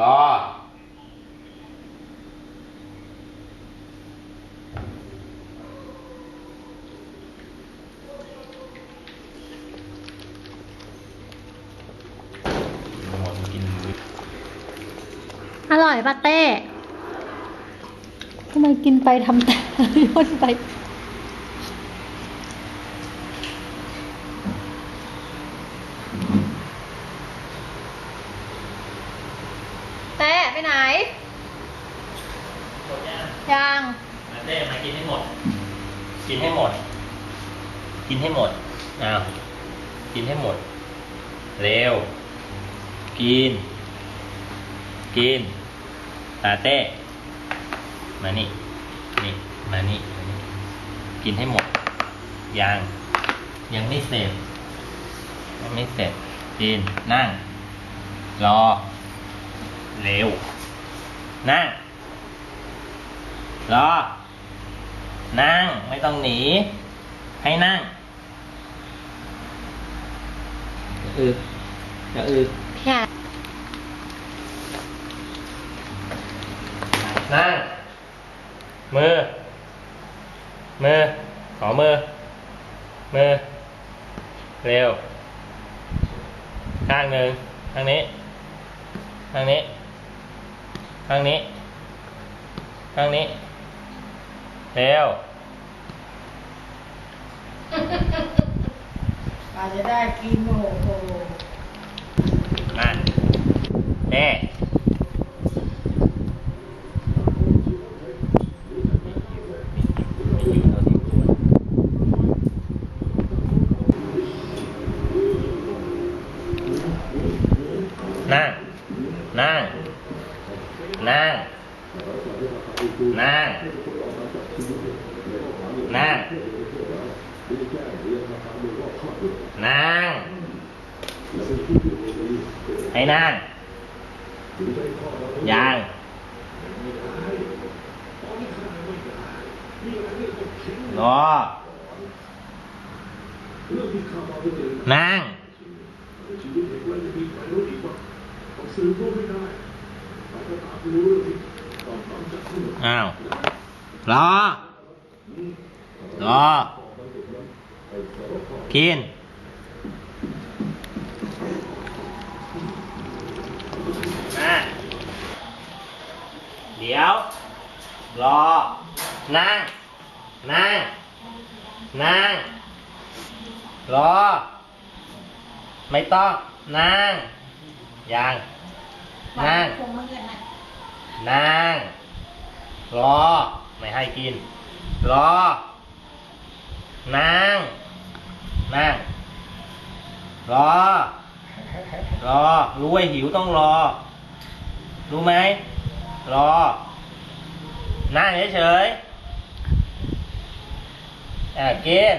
รอหมดกินอร่อยปะเต้ทำไมกินไปทำแต่ย่นไป ไปไหน หมดยังยังมาเต้มากินให้หมด กินให้หมด กินให้หมดอ้าวกินให้หมด เร็ว กิน กิน ตาเต้ มานี่ นี่ มานี่มานี่กินให้หมด ยัง ยังไม่เสร็จ ยังไม่เสร็จ กิน นั่ง รอ เร็ว นั่ง รอ นั่ง ไม่ต้องหนี ให้นั่งจะอึกจะอึกพี่อานั่ง มือ มือ ขอมือ มือ เร็ว ข้างหนึ่งข้างนี้ ข้างนี้ ข้างนี้ ข้างนี้เร็วอาจจะได้กินโอ้โหมาเน่นั่ง นั่งนั่งนั่ง นั่งนั่งให้นั่งยังร อ้าวรอรอกินมาเดี๋ยว รอ นั่ง นั่ง นั่ง รอ ไม่ต้อง นั่ง ยัง นั่ง นั่ง รอ ไม่ให้กิน รอ นั่ง นั่ง รอ รอ รู้ว่าหิวต้องรอ รู้ไหม รอ นั่งเฉยๆอะกิน